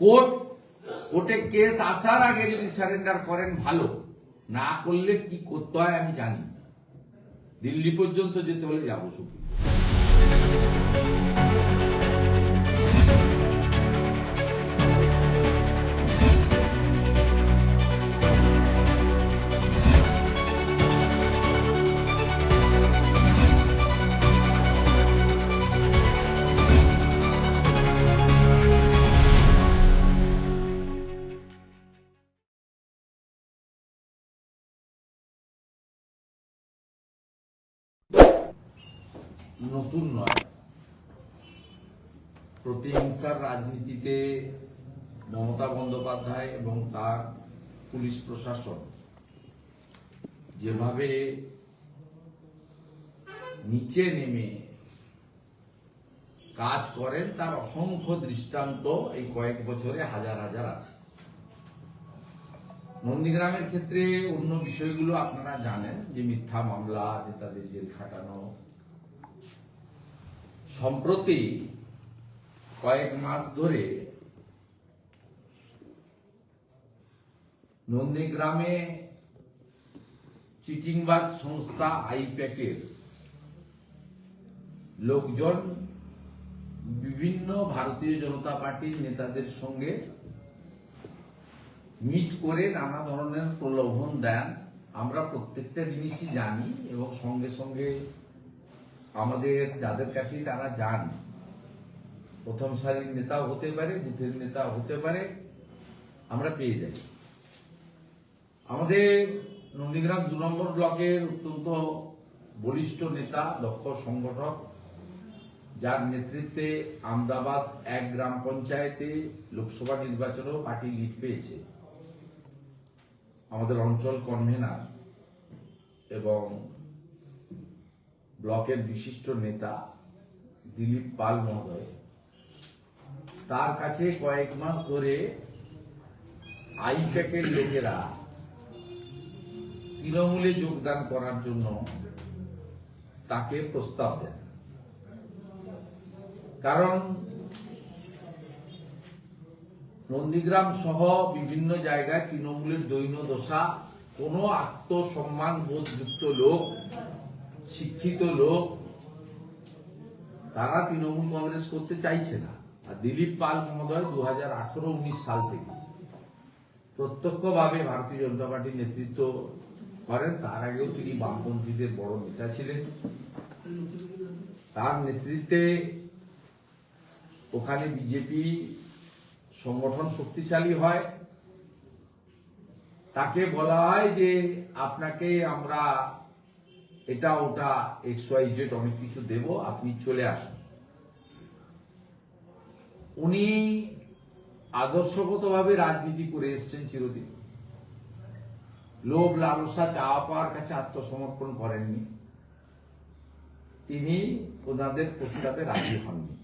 Court, কোর্টে case আসার আগে যদি সারেন্ডার করেন, ভালো। না করলে কি করতে হয় আমি জানি দিল্লি পর্যন্ত যেতে হলে যাব শুধু নতুন নয়। প্রতিহিংসার রাজনীতিতে মমতা বন্দ্যোপাধ্যায় এবং তার পুলিশ প্রশাসন যেভাবে নিচে নেমে কাজ করেন, তার অসংখ্য দৃষ্টান্ত এই কয়েক বছরে হাজার হাজার আছে। নন্দীগ্রামের ক্ষেত্রে অন্য বিষয়গুলো আপনারা জানেন, যে মিথ্যা মামলা, নেতাদের জেল খাটানো সম্প্রতি কয়েক মাস ধরে নন্দীগ্রামে চিটিংবাজ সংস্থা আইপ্যাকের লোকজন বিভিন্ন ভারতীয় জনতা পার্টির নেতাদের সঙ্গে মিট করে নানা ধরনের প্রলোভন দেন। আমরা প্রত্যেকটা জিনিসই জানি এবং সঙ্গে সঙ্গে আমাদের যাদের কাছে তারা যান। প্রথম সারির নেতাও হতে পারে, বুথের নেতা হতে পারে, আমরা পেয়ে যাই। আমাদের নন্দীগ্রাম দু নম্বর ব্লকের অত্যন্ত বলিষ্ঠ নেতা, দক্ষ সংগঠক, যার নেতৃত্বে আমদাবাদ এক গ্রাম পঞ্চায়েতে লোকসভা নির্বাচনেও পার্টি লিড পেয়েছে। আমাদের অঞ্চল কনভেনার এবং ব্লকের বিশিষ্ট নেতা দিলীপ পাল মহোদয়। তার কাছে কয়েক মাস ধরে আইপ্যাকের লোকেরা তৃণমূলে যোগদান করার জন্য তাকে প্রস্তাব দেন। কারণ নন্দীগ্রাম সহ বিভিন্ন জায়গায় তৃণমূলের দৈন্য দশা কোনো আত্মসম্মান বোধযুক্ত লোক শিক্ষিত লোক, তারা তৃণমূল কংগ্রেস করতে চাইছে না। আর দিলীপ পাল মহোদয় দু হাজার আঠারো উনিশ সাল থেকে প্রত্যক্ষভাবে ভারতীয় জনতা পার্টির নেতৃত্ব করেন। তার আগেও তিনি বামপন্থীদের বড় নেতা ছিলেন। তার নেতৃত্বে ওখানে বিজেপি সংগঠন শক্তিশালী হয়। তাকে বলা হয় যে, আপনাকে আমরা এটা, ওটা এক্স ওয়াই জেড অনেক কিছু দেব, আপনি চলে আসুন। উনি আদর্শগতভাবে রাজনীতি করে এসছেন চিরদিন। লোভ, লালসা, চাওয়া পাওয়ার কাছে আত্মসমর্পণ করেননি। তিনি ওনাদের প্রস্তাবে রাজি হননি।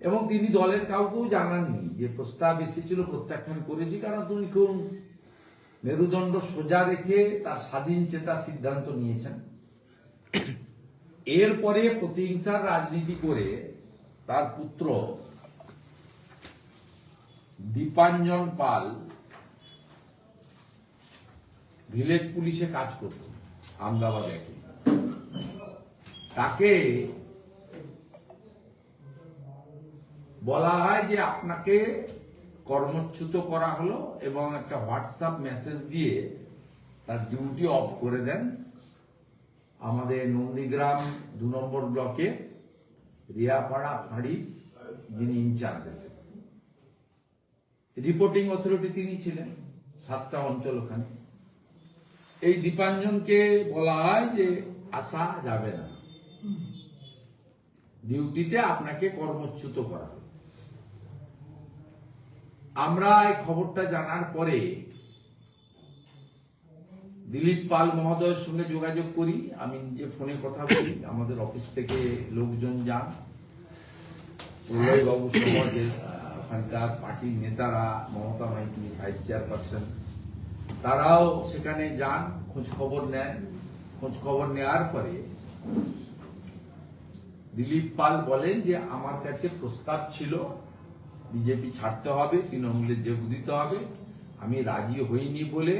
এবং তিনি দলের কাউকেও জানাননি যে প্রস্তাব এসেছিল, প্রত্যাখ্যান করেছি, কারণ তিনি কোন মেরুদণ্ড সোজা রেখে তার স্বাধীন চেতা সিদ্ধান্ত নিয়েছেন। এরপরে প্রতিহিংসার রাজনীতি করে তার পুত্র দীপাঞ্জন পাল ভিলেজ পুলিশে কাজ করত আমদাবাদে তাকে বলা হয় যে আপনাকে কর্মচ্যুত করা হলো এবং একটা হোয়াটসঅ্যাপ মেসেজ দিয়ে তার ডিউটি অফ করে দেন আমাদের নন্দীগ্রাম দু নম্বর ব্লকে রিয়াপাড়া ফাঁড়ি যিনি ইনচার্জ আছেন। রিপোর্টিং অথরিটি তিনি ছিলেন, সাতটা অঞ্চল ওখানে। এই দীপাঞ্জনকে বলা হয় যে আসা যাবে না। ডিউটিতে আপনাকে কর্মচ্যুত করা। আমরা এই খবরটা জানার পরে দিলীপ পাল মহোদয়ের সঙ্গে যোগাযোগ করি। আমি নিজে ফোনে কথা বলি। আমাদের অফিস থেকে লোকজন যান। প্রলয় বাবু সহ যে আহ, ওখানকার পার্টির নেতারা মমতা মাইতি ভাইস চেয়ারপারসন তারাও সেখানে যান খোঁজ খবর নেন। খোঁজ খবর নেওয়ার পরে দিলীপ পাল বলেন যে আমার কাছে প্রস্তাব ছিল বিজেপি ছাড়তে হবে, তৃণমূলের যোগ দিতে হবে। আমি রাজি হইনি বলে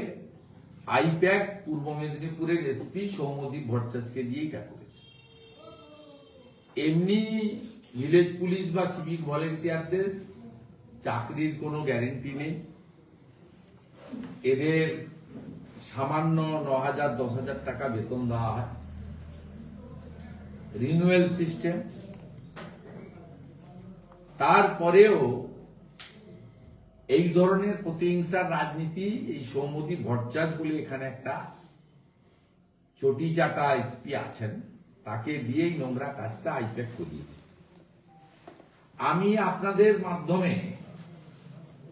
আইপ্যাক পূর্ব মেদিনীপুরের এসপি সৌমদীপ ভট্টাচার্যকে দিয়েই কা করেছে। এমনি ভিলেজ পুলিশ বা সিভিক ভলেন্টিয়ারদের চাকরির কোনো গ্যারেন্টি নেই। এদের সামান্য ন হাজার দশ হাজার টাকা বেতন দেওয়া হয়। রিনুয়েল সিস্টেম তারপরেও এই ধরনের প্রতিহিংসার রাজনীতি, এই সৌমদী ভট্টাচার্য বলে এখানে একটা চটি চাটা এসপি আছেন, তাকে দিয়েই নোংরা কাজটা আইপ্যাক করিয়েছে। আমি আপনাদের মাধ্যমে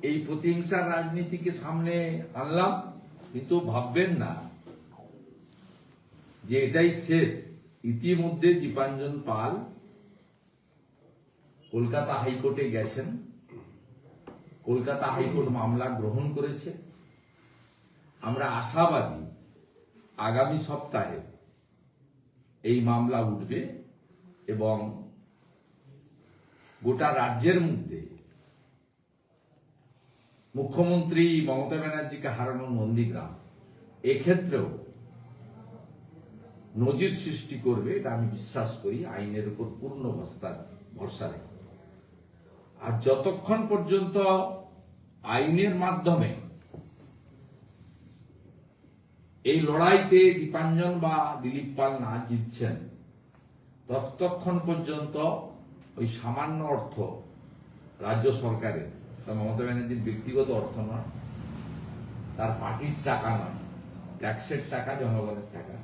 এই প্রতিহিংসার রাজনীতিকে সামনে আনলাম, কিন্তু ভাববেন না যে এটাই শেষ। ইতিমধ্যে দীপাঞ্জন পাল কলকাতা হাইকোর্টে গেছেন। কলকাতা হাইকোর্ট মামলা গ্রহণ করেছে। আমরা আশাবাদী আগামী সপ্তাহে এই মামলা উঠবে এবং গোটা রাজ্যের মধ্যে মুখ্যমন্ত্রী মমতা ব্যানার্জিকে হারানোর নন্দীগ্রাম এক্ষেত্রেও নজির সৃষ্টি করবে, এটা আমি বিশ্বাস করি, আইনের উপর পূর্ণ ভরসা ভরসা রেখে। আর যতক্ষণ পর্যন্ত আইনের মাধ্যমে এই লড়াইতে দীপাঞ্জন বা দিলীপ পাল না জিতছেন, ততক্ষণ পর্যন্ত ওই সামান্য অর্থ রাজ্য সরকারের মমতা ব্যানার্জির ব্যক্তিগত অর্থ নয়, তার পার্টির টাকা নয়, ট্যাক্সের টাকা, জনগণের টাকা।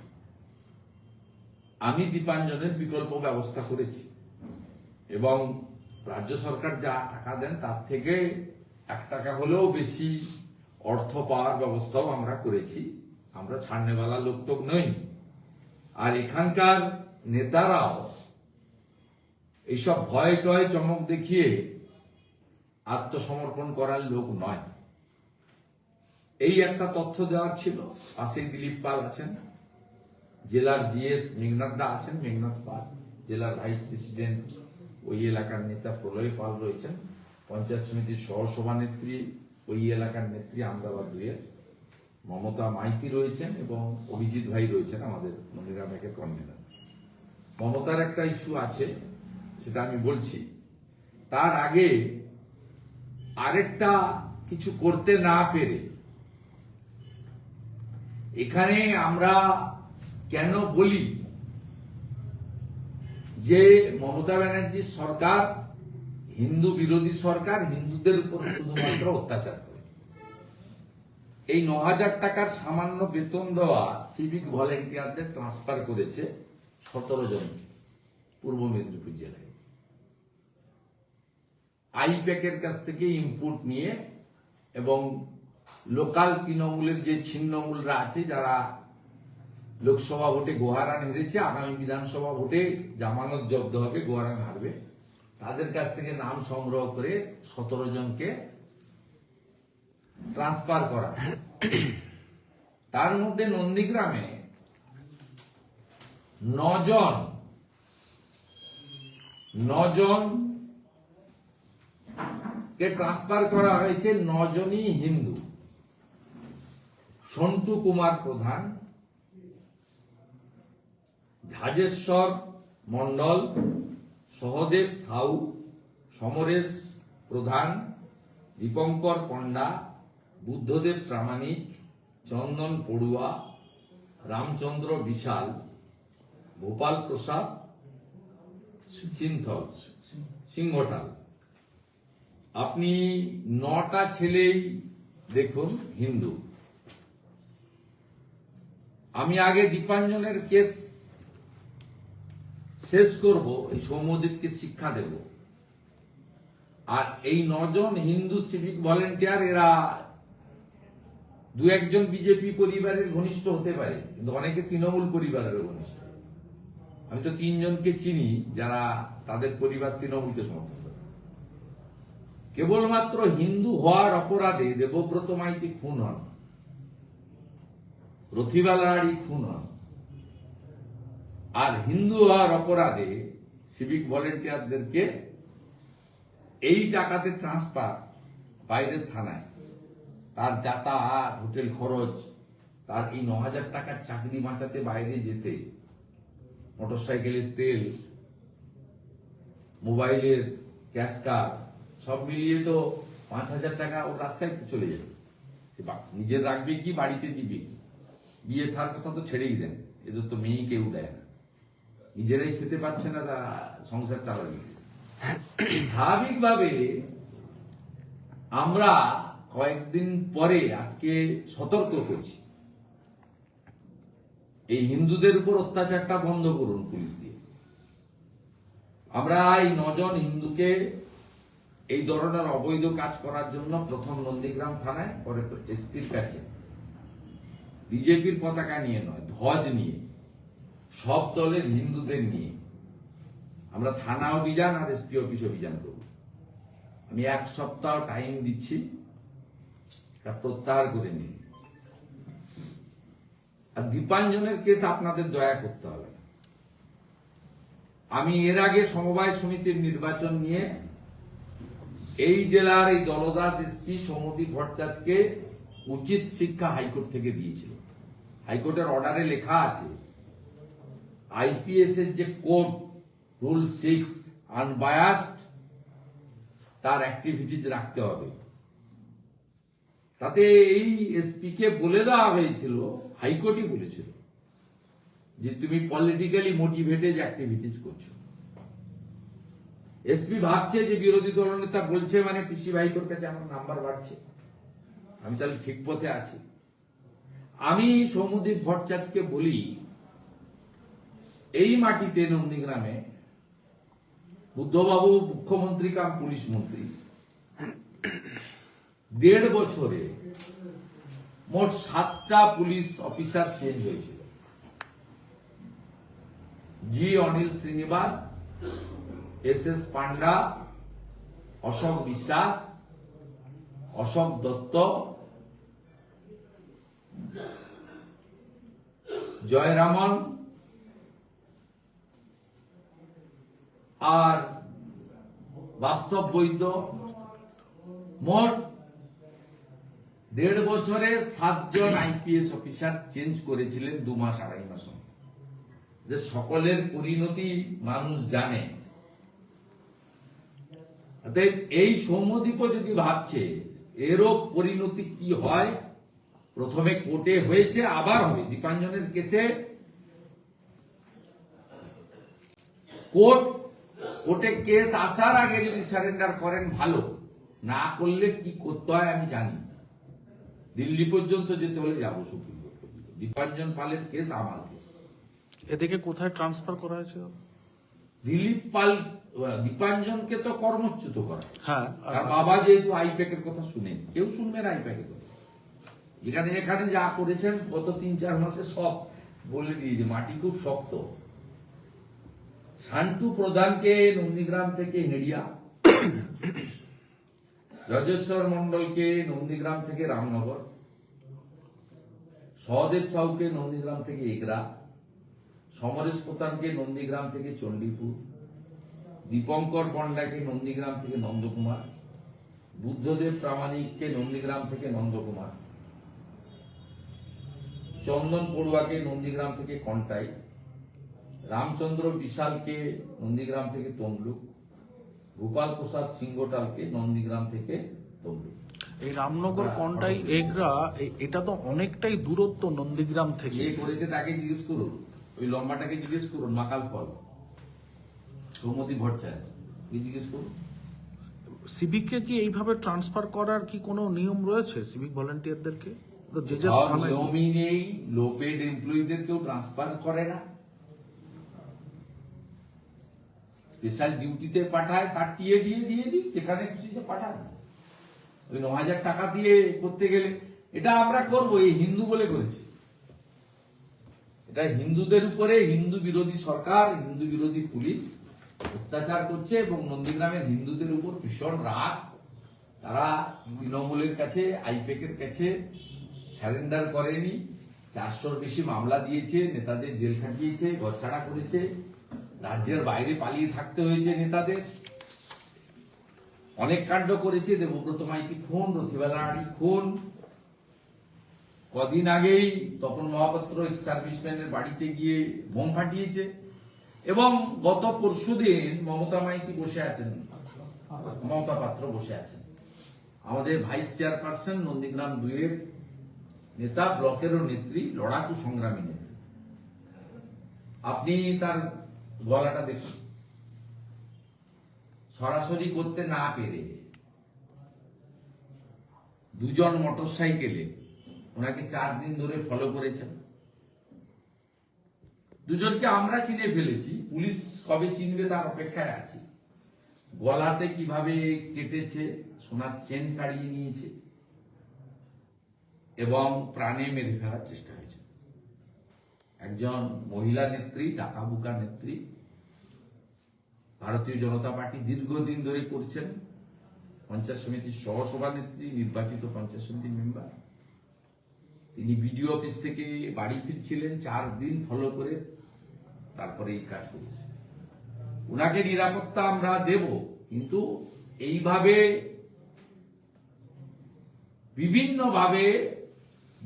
আমি দীপাঞ্জনের বিকল্প ব্যবস্থা করেছি এবং রাজ্য সরকার যা টাকা দেন তার থেকে এক টাকা হলেও বেশি অর্থ পাওয়ার ব্যবস্থাও আমরা করেছি। আমরা ছাড়নেওয়ালা লোক টোক নই। আর এখানকার নেতারাও এইসব ভয় টয় চমক দেখিয়ে আত্মসমর্পণ করার লোক নয়। এই একটা তথ্য দেওয়ার ছিল। পাশে দিলীপ পাল আছেন। জেলার জিএস মেঘনাথ দা আছেন, মেঘনাথ পাল, জেলার ভাইস প্রেসিডেন্ট ওই এলাকার নেতা প্রলয় পাল রয়েছেন। পঞ্চায়েত সমিতির সহ সভানেত্রী ওই এলাকার নেত্রী আমদাবাদ দুয়ের। মমতা মাইতি রয়েছেন এবং অভিজিৎ ভাই রয়েছেন আমাদের মনিরাম একের কনভেনার। মমতার একটা ইস্যু আছে, সেটা আমি বলছি। তার আগে আরেকটা কিছু করতে না পেরে এখানে আমরা কেন বলি যে মমতা ব্যানার্জির সরকার, হিন্দু বিরোধী সরকার, হিন্দুদের উপর শুধুমাত্র অত্যাচার করে। এই ন হাজার টাকার সামান্য বেতন দেওয়া সিভিক ভলেন্টিয়ারদের ট্রান্সফার করেছে সতেরো জন পূর্ব মেদিনীপুর জেলায়। আইপ্যাকের কাছ থেকে ইনপুট নিয়ে এবং লোকাল তৃণমূলের যে ছিন্নমূলরা আছে, যারা লোকসভা ভোটে গোহারান হেরেছে, আগামী বিধানসভা ভোটে জামানত জব্দ হবে, গোহারান হারবে। তাদের কাছ থেকে নাম সংগ্রহ করে সতেরো জনকে ট্রান্সফার করা। তার মধ্যে নন্দীগ্রামে নজন নজন কে ট্রান্সফার করা হয়েছে, নজনই হিন্দু। সন্টু কুমার প্রধান ঝাজেশ্বর মন্ডল সহদেব সাউ, সমরেশ প্রধান, দীপঙ্কর পণ্ডা, বুদ্ধদেব প্রামাণিক, চন্দন পড়ুয়া, রামচন্দ্র বিশাল, গোপাল প্রসাদ, সিনথল, সিংহটাল। আপনি নটা ছেলেই দেখুন হিন্দু। আমি আগে দীপাঞ্জনের কেস শেষ করব, এই সৌম্যদীপকে শিক্ষা দেব। আর এই নজন হিন্দু সিভিক ভলেন্টিয়ার এরা দু একজন বিজেপি পরিবারের ঘনিষ্ঠ হতে পারে, কিন্তু অনেকে তৃণমূল পরিবারের ঘনিষ্ঠ। আমি তো তিনজনকে চিনি যারা তাদের পরিবার তৃণমূলকে সমর্থন করে। কেবলমাত্র হিন্দু হওয়ার অপরাধে দেবব্রত মাইতি খুন হন। রথিবালারি খুন হন। আর হিন্দু হওয়ার অপরাধে সিভিক ভলেন্টিয়ারদেরকে এই টাকাতে ট্রান্সফার বাইরের থানায়। তার যাতায়াত, হোটেল খরচ, তার এই ন হাজার টাকার চাকরি বাঁচাতে বাইরে যেতে, মোটরসাইকেলের তেল, মোবাইলের ক্যাশ কার্ড, সব মিলিয়ে তো পাঁচ হাজার টাকা ওর রাস্তায় চলে যাবে। সে নিজের রাখবে কি, বাড়িতে দিবে বিয়ে থার কথা তো ছেড়েই দেন। এদের তো মেয়ে কেউ দেয় না। নিজেরাই খেতে পাচ্ছে না তা সংসার চালাবে? স্বাভাবিকভাবে আমরা কয়েকদিন পরে আজকে সতর্ক করছি এই হিন্দুদের উপর অত্যাচারটা বন্ধ করুন পুলিশ দিয়ে। আমরা এই নজন হিন্দুকে এই ধরনের অবৈধ কাজ করার জন্য প্রথম নন্দীগ্রাম থানায়, পরে এসপির কাছে। বিজেপির পতাকা নিয়ে নয়, ধ্বজ নিয়ে। সব দলের হিন্দুদের নিয়ে। আমরা থানা অভিযান আর এসপি অফিস অভিযান করব। আমি এক সপ্তাহ টাইম দিচ্ছি তা প্রত্যাহার করে নিন। আর দীপাঞ্জনের কেস আপনাদের দয়া করতে হবে আমি এর আগে সমবায় সমিতির নির্বাচন নিয়ে এই জেলার এই দলদাস এসপি সমতি ভট্টাচার্যকে উচিত শিক্ষা হাইকোর্ট থেকে দিয়েছিল হাইকোর্টের অর্ডারে লেখা আছে আইপিএস এর যে কোড, রুল সিক্স, আনবায়াসড, তার অ্যাক্টিভিটিজ রাখতে হবে। তাতে এই এসপি কে বলে দেওয়া হয়েছিল, হাইকোর্টই বলেছিল, যে তুমি পলিটিক্যালি মোটিভেটেড অ্যাক্টিভিটিস করছ। এসপি ভাবছে যে বিরোধী দলনেতা বলছে মানে পিসি ভাইকোর কাছে আমার নাম্বার বাড়ছে। আমি তাহলে ঠিক পথে আছি। আমি সৌমদীপ ভট্টাচার্যকে বলি এই মাটিতে নন্দীগ্রামে বুদ্ধবাবু মুখ্যমন্ত্রী কাম পুলিশ মন্ত্রী। দেড় বছরে মোট সাতটা পুলিশ অফিসার চেঞ্জ হয়েছিল। G Anil Srinivas, S S Panda, Ashok Biswas, Ashok Dutta, Jayaraman আর বাস্তব বৈদ্য মোট দেড় বছরে সাতজন আইপিএস অফিসার চেঞ্জ করেছিলেন দু মাস, আড়াই মাস যে সকলের পরিণতি মানুষ জানে। এই সৌম্যদীপও যদি ভাবছে, এরও পরিণতি কি হয়? প্রথমে কোর্টে হয়েছে, আবার হবে। দীপাঞ্জনের কেসে কোর্ট কোর্টে কেস আসার আগে যদি সারেন্ডার করেন ভালো। না করলে কি করতে হয় আমি জানি দিল্লি পর্যন্ত যেতে হলে যাব সুপ্রিম কোর্ট পর্যন্ত। দীপাঞ্জন পালের কেস আমার কেস। এদিকে কোথায় ট্রান্সফার করা হয়েছে? দিলীপ পাল দীপাঞ্জনকে তো কর্মচ্যুত করা হ্যাঁ আর তার বাবা যেহেতু আইপ্যাকের কথা শুনেন কেউ শুনবে না আইপ্যাকের কথা। যেখানে এখানে যা করেছেন গত তিন চার মাসে সব বলে দিয়েছে। মাটি খুব শক্ত। শান্টু প্রধানকে নন্দীগ্রাম থেকে হেড়িয়া। রজেশ্বর মন্ডলকে নন্দীগ্রাম থেকে রামনগর। সহদেব সাউকে নন্দীগ্রাম থেকে এগরা। সমরেশ প্রধানকে নন্দীগ্রাম থেকে চণ্ডীপুর। দীপঙ্কর পণ্ডাকে নন্দীগ্রাম থেকে নন্দকুমার। বুদ্ধদেব প্রামাণিককে নন্দীগ্রাম থেকে নন্দকুমার। চন্দন পড়ুয়াকে নন্দীগ্রাম থেকে কন্টাই। রামচন্দ্র বিশালকে নন্দীগ্রাম থেকে তমলুক গোপাল প্রসাদ সিংহটালকে নন্দীগ্রাম থেকে তমলুক। এই রামনগর কন্টাই এগরা এটা তো অনেকটাই দূরত্ব নন্দীগ্রাম থেকে। করেছে তাকে জিজ্ঞেস করুন। ওই লম্বাটাকে জিজ্ঞেস করুন মাকাল ফল। সৌমতি ভট্টাচার্য জিজ্ঞেস করুন? সিভিককে কি এইভাবে ট্রান্সফার করার কি কোনো নিয়ম রয়েছে সিভিক ভলেন্টিয়ারদেরকে? যে যা নিয়মই নেই লো পেড এমপ্লয়ীদের কেউ ট্রান্সফার করে না। স্পেশাল ডিউটিতে পাঠায়, তার টিএ দিয়ে দিয়ে দিক যেখানে খুশি যে পাঠান ওই ন হাজার টাকা দিয়ে করতে গেলে, এটা আমরা করব, এই হিন্দু বলে করেছি। এটা হিন্দুদের উপরে হিন্দু বিরোধী সরকার, হিন্দু বিরোধী পুলিশ অত্যাচার করছে এবং নন্দীগ্রামের হিন্দুদের উপর ভীষণ রাগ। তারা তৃণমূলের কাছে, আইপেকের কাছে স্যারেন্ডার করেনি। চারশোর বেশি মামলা দিয়েছে, নেতাদের জেল খাটিয়েছে, ঘরছাড়া করেছে। রাজ্যের বাইরে পালিয়ে থাকতে হয়েছে নেতাদের। অনেক কাণ্ড করেছে দেবব্রত মাইতি খুন রথিবেলা রথিবেলাড়ি খুন। কদিন আগেই তপন মহাপাত্র সার্ভিসম্যানের বাড়িতে গিয়ে বোম ফাটিয়েছে এবং গত পরশুদিন মমতা মাইতি বসে আছেন? মমতা পাত্র বসে আছেন। আমাদের ভাইস চেয়ারপারসন নন্দীগ্রাম দুইয়ের নেতা, ব্লকেরও নেত্রী, লড়াকু সংগ্রামী নেত্রী। আপনি তার গলাটা দেখুন। সরাসরি করতে না পেরে দুজন মোটরসাইকেলে ওনাকে চার দিন ধরে ফলো করেছেন। দুজনকে আমরা চিনে ফেলেছি, পুলিশ কবে চিনবে তার অপেক্ষায় আছি। গলাতে কীভাবে কেটেছে, সোনার চেন কাড়িয়ে নিয়েছে, এবং প্রাণে মেরে ফেলার চেষ্টা হয়েছে। একজন মহিলা নেত্রী ডাকাবুকা নেত্রী, ভারতীয় জনতা পার্টি দীর্ঘদিন ধরে করছেন। পঞ্চায়েত সমিতির সহসভানেত্রী নির্বাচিত পঞ্চায়েত সমিতির মেম্বার। তিনি বিডিও অফিস থেকে বাড়ি ফিরছিলেন, চার দিন ফলো করে তারপরে এই কাজ করেছে ওনাকে নিরাপত্তা আমরা দেব, কিন্তু এইভাবে বিভিন্নভাবে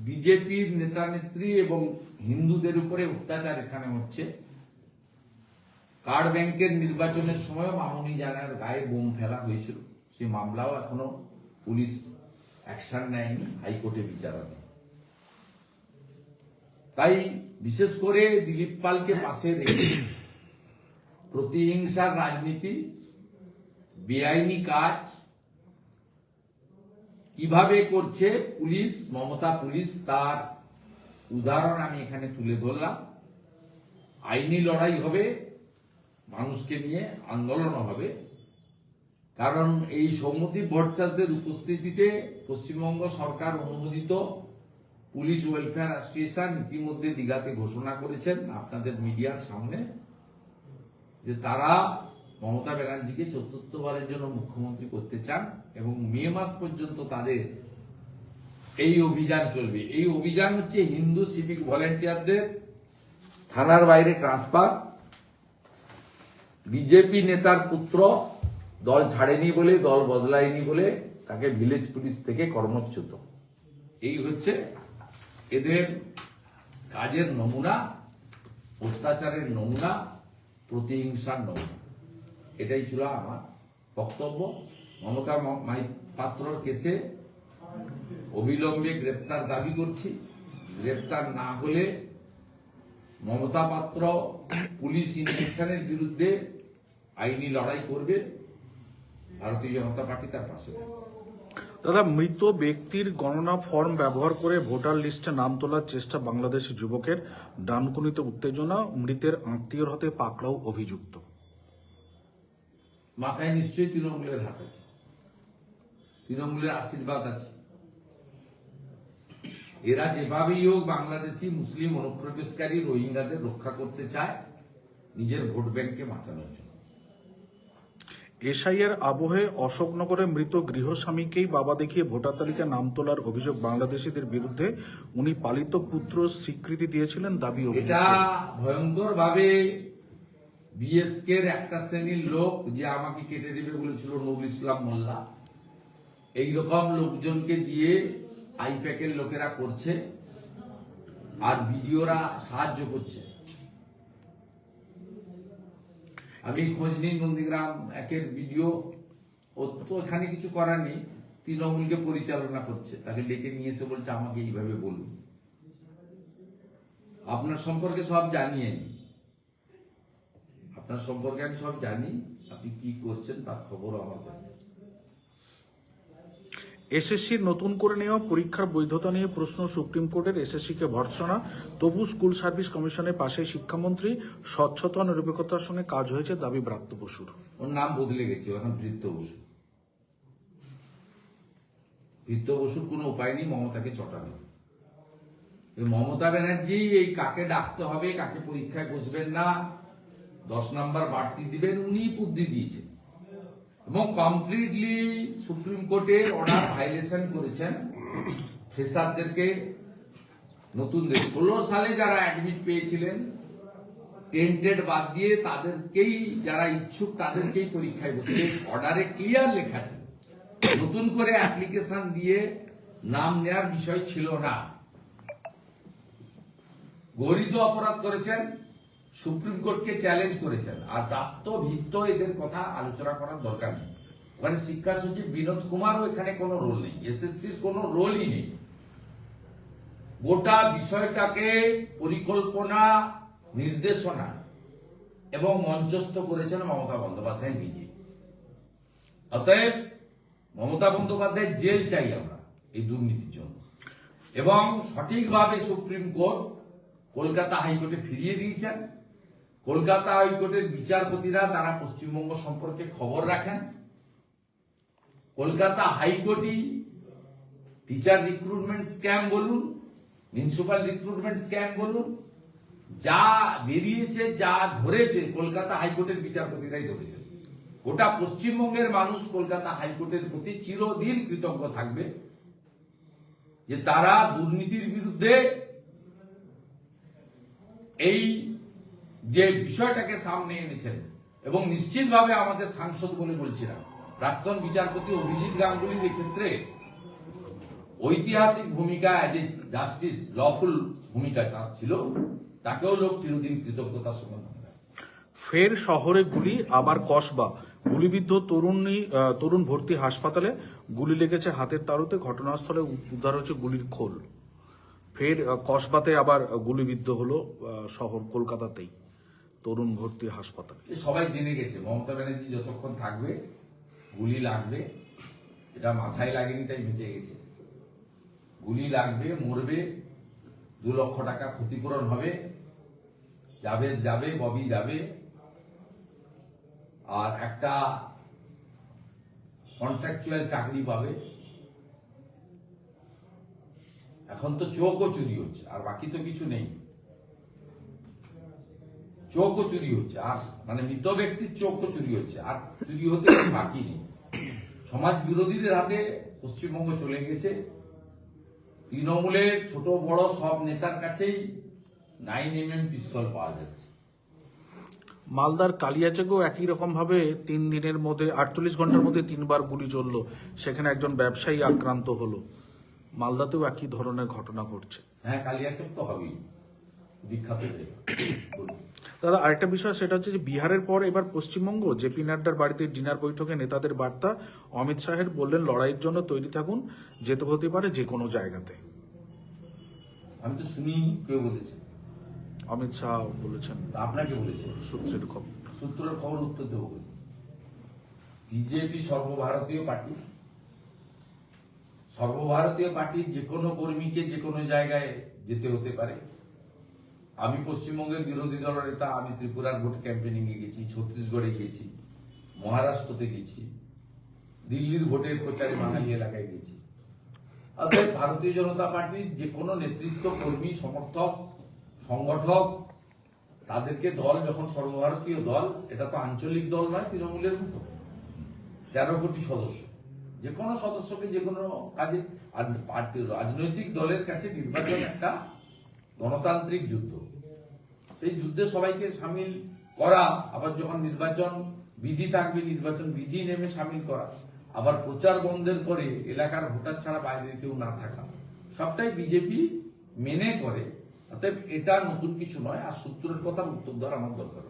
বিজেপির নেতা নেত্রী এবং হিন্দুদের উপরে অত্যাচার এখানে হচ্ছে। কার্ড ব্যাংকের নির্বাচনের সময় মামুনি জানার গায়ে বোম ফেলা হয়েছিল। সেই মামলাও এখনও পুলিশ অ্যাকশন নেয়নি, হাইকোর্টে বিচারাধীন তাই বিশেষ করে দিলীপ পালকে পাশে রেখে প্রতিহিংসার রাজনীতি, বেআইনি কাজ কীভাবে করছে পুলিশ, মমতা পুলিশ, তার উদাহরণ আমি এখানে তুলে ধরলাম। আইনি লড়াই হবে, মানুষকে নিয়ে আন্দোলনও হবে। কারণ এই সৌমতি ভট্টাচার্যদের উপস্থিতিতে পশ্চিমবঙ্গ সরকার অনুমোদিত পুলিশ ওয়েলফেয়ার অ্যাসোসিয়েশন ইতিমধ্যে দীঘাতে ঘোষণা করেছেন আপনাদের মিডিয়ার সামনে যে তারা মমতা ব্যানার্জিকে চতুর্থবারের জন্য মুখ্যমন্ত্রী করতে চান এবং মে মাস পর্যন্ত তাদের এই অভিযান চলবে। এই অভিযান হচ্ছে হিন্দু সিভিক ভলেন্টিয়ারদের থানার বাইরে ট্রান্সফার বিজেপি নেতার পুত্র দল ছাড়েনি বলে, দল বদলায়নি বলে তাকে ভিলেজ পুলিশ থেকে কর্মচ্যুত। এই হচ্ছে এদের কাজের নমুনা, অত্যাচারের নমুনা, প্রতিহিংসার নমুনা। এটাই ছিল আমার বক্তব্য। মমতা পাত্রর কেসে অবিলম্বে গ্রেপ্তার দাবি করছি। গ্রেপ্তার না হলে মমতা পাত্র পুলিশ ইনভেশনের বিরুদ্ধে আইনি লড়াই করবে। ভারতীয় জনতা পার্টি তার পাশে দাদা, মৃত ব্যক্তির গণনা ফর্ম ব্যবহার করে ভোটার লিস্টে নাম তোলার চেষ্টা বাংলাদেশি যুবকের। ডানকুনিতে উত্তেজনা, মৃতের আত্মীয়র হাতে পাকড়াও অভিযুক্ত। মাথায় নিশ্চয়ই তৃণমূলের হাত আছে। তৃণমূলের আশীর্বাদ আছে। এরা যেভাবেই হোক বাংলাদেশি মুসলিম অনুপ্রবেশকারী রোহিঙ্গাদের রক্ষা করতে চায় নিজের ভোট ব্যাংককে বাঁচানোর জন্য। এসআইয়ের আবহে অশোকনগরে মৃত গৃহস্বামীকেই বাবা দেখিয়ে ভোটার তালিকায় নাম তোলার অভিযোগ বাংলাদেশিদের বিরুদ্ধে। উনি পালিত পুত্র স্বীকৃতি দিয়েছিলেন দাবি এটা ভয়ঙ্কর ভাবে বিএসকে এর একটা শ্রেণির লোক যে আমাকে কেটে দেবে বলেছিল নুরুল ইসলাম মোল্লা। এইরকম লোকজনকে দিয়ে আইপ্যাকের লোকেরা করছে আর ভিডিওরা সাহায্য করছে। আমি খোঁজ নিই নন্দীগ্রাম একের ভিডিও। ও তো এখানে কিছু করার নেই। তৃণমূলকে পরিচালনা করছে। তাকে ডেকে নিয়ে এসে বলছে, আমাকে এইভাবে বলুন। আপনার সম্পর্কে সব জানিয়ে নি আপনার সম্পর্কে আমি সব জানি। আপনি কি করছেন তার খবর আমার কাছে। এসএসসির নতুন করে নেওয়া পরীক্ষার বৈধতা নিয়ে প্রশ্ন সুপ্রিম কোর্টের এসএসসিকে ভর্ৎসনা। তবু স্কুল সার্ভিস কমিশনের পাশে শিক্ষামন্ত্রী স্বচ্ছতা নিরপেক্ষতার সঙ্গে কাজ হয়েছে দাবি ব্রাত্য বসুর। ওর নাম বদলে গেছে এখন বৃত্ত বসু। বৃত্ত বসুর কোনো উপায় নেই মমতাকে চটানো। মমতা ব্যানার্জি এই কাকে ডাকতে হবে কাকে পরীক্ষায় বসবেন না দশ নাম্বার বাড়তি দিবেন উনি বুদ্ধি দিয়েছেন এবং কমপ্লিটলি সুপ্রিম কোর্টের অর্ডার ভাইলেশন করেছেন ফ্রেশারদেরকে নতুনদের ষোলো সালে যারা অ্যাডমিট পেয়েছিলেন টেন্টেড বাদ দিয়ে তাদেরকেই, যারা ইচ্ছুক তাদেরকেই পরীক্ষায় বসে। অর্ডারে ক্লিয়ার লেখা ছিল নতুন করে অ্যাপ্লিকেশন দিয়ে নাম নেওয়ার বিষয় ছিল না। গরিত অপরাধ করেছেন সুপ্রিম কোর্টকে চ্যালেঞ্জ করেছেন। আর প্রাপ্ত ভিত্ত এদের কথা আলোচনা করার দরকার নেই। ওখানে শিক্ষা সচিব বিনোদ কুমারও এখানে কোনো রোল নেই। এসএসসির কোনো রোলই নেই। গোটা বিষয়টাকে পরিকল্পনা, নির্দেশনা এবং মঞ্চস্থ করেছেন মমতা বন্দ্যোপাধ্যায় নিজে। অতএব মমতা বন্দ্যোপাধ্যায় জেল চাই আমরা এই দুর্নীতির জন্য। এবং সঠিকভাবে সুপ্রিম কোর্ট কলকাতা হাইকোর্টে ফিরিয়ে দিয়েছেন। কলকাতা হাইকোর্টের বিচারপতিরা তারা পশ্চিমবঙ্গ সম্পর্কে খবর রাখেন। কলকাতা হাইকোর্টই টিচার রিক্রুটমেন্ট স্ক্যাম বলুন মিউনিসিপাল রিক্রুটমেন্ট স্ক্যাম বলুন, যা বেরিয়েছে, যা ধরেছে কলকাতা হাইকোর্টের বিচারপতিরাই ধরেছে। গোটা পশ্চিমবঙ্গের মানুষ কলকাতা হাইকোর্টের প্রতি চিরদিন কৃতজ্ঞ থাকবে যে তারা দুর্নীতির বিরুদ্ধে এই যে বিষয়টাকে সামনে এনেছেন এবং নিশ্চিতভাবে আমাদের সাংসদ বলে বলছিলাম, প্রাক্তন বিচারপতি অভিজিৎ গাঙ্গুলির এক্ষেত্রে ঐতিহাসিক ভূমিকা এজ এ জাস্টিস লফুল ভূমিকা তার ছিল, তাকেও লোক চিরদিন কৃতজ্ঞতার সঙ্গে ফের শহরে গুলি, আবার কসবা। গুলিবিদ্ধ তরুণী তরুণ ভর্তি হাসপাতালে গুলি লেগেছে হাতের তালুতে, ঘটনাস্থলে উদ্ধার হচ্ছে গুলির খোল। ফের কসবাতে আবার গুলিবিদ্ধ হলো শহর কলকাতাতেই। তরুণ ভর্তি হাসপাতালে। সবাই জেনে গেছে, মমতা ব্যানার্জি যতক্ষণ থাকবে, গুলি লাগবে, এটা মাথায় লাগেনি, তাই বেঁচে গেছে। গুলি লাগবে, মরবে, দু লক্ষ টাকা ক্ষতিপূরণ হবে, যাবে যাবে, ববি যাবে। আর একটা কন্ট্রাকচুয়াল চাকরি পাবে। এখন তো চোখও চুরি হচ্ছে, আর বাকি তো কিছু নেই। চোখও চুরি হচ্ছে। আর মানে মৃত ব্যক্তির চোখও চুরি হচ্ছে। আর চুরি হতে বাকি নেই। সমাজ বিরোধীদের হাতে পশ্চিমবঙ্গ চলে গেছে। তৃণমূলের ছোট বড় সব নেতার কাছেই নাইন এম এম পিস্তল পাওয়া যাচ্ছে। মালদার কালিয়াচকেও একই রকম ভাবে তিন দিনের মধ্যে আটচল্লিশ ঘণ্টার মধ্যে তিনবার গুলি চলল। সেখানে একজন ব্যবসায়ী আক্রান্ত হলো। মালদাতেও একই ধরনের ঘটনা ঘটছে। হ্যাঁ কালিয়াচক তো হবেই। বিখ্যাত। দাদা আরেকটা বিষয় সেটা হচ্ছে যে বিহারের পর এবার পশ্চিমবঙ্গ জেপি নাড্ডার বাড়িতে ডিনার বৈঠকে নেতাদের বার্তা। অমিত শাহের বললেন লড়াইয়ের জন্য তৈরি থাকুন যেতে হতে পারে যে কোনো জায়গাতে। আমি তো শুনি কেউ বলেছে। অমিত শাহ বলেছেন। আপনাকে বলেছে? সূত্রের খবর। সূত্রের খবর উত্তর দেবো বিজেপি সর্বভারতীয় পার্টি সর্বভারতীয় পার্টির যে কোনো কর্মীকে যে কোনো জায়গায় যেতে হতে পারে। আমি পশ্চিমবঙ্গের বিরোধী দলের নেতা আমি ত্রিপুরার ভোট ক্যাম্পেনিং এ গেছি, ছত্তিশগড়ে গেছি, মহারাষ্ট্রতে গেছি, দিল্লির ভোটের প্রচারে বাঙালি এলাকায় গেছি। অতএব ভারতীয় জনতা পার্টির যে কোনো নেতৃত্ব, কর্মী, সমর্থক, সংগঠক, তাদেরকে দল যখন সর্বভারতীয় দল, এটা তো আঞ্চলিক দল নয়, তৃণমূলের মতো। তেরো কোটি সদস্য। যে কোনো সদস্যকে যে কোনো কাজে, আর পার্টি, রাজনৈতিক দলের কাছে নির্বাচন একটা গণতান্ত্রিক যুদ্ধ। সেই যুদ্ধে সবাইকে সামিল করা, আবার যখন নির্বাচন বিধি থাকবে, নির্বাচন বিধি নেমে সামিল করা, আবার প্রচার বন্ধের পরে এলাকার ভোটার ছাড়া বাইরে কেউ না থাকা, সবটাই বিজেপি মেনে করে। অতএব এটা নতুন কিছু নয়, আর সূত্রের কথা উত্তর দেওয়ার আমার দরকার।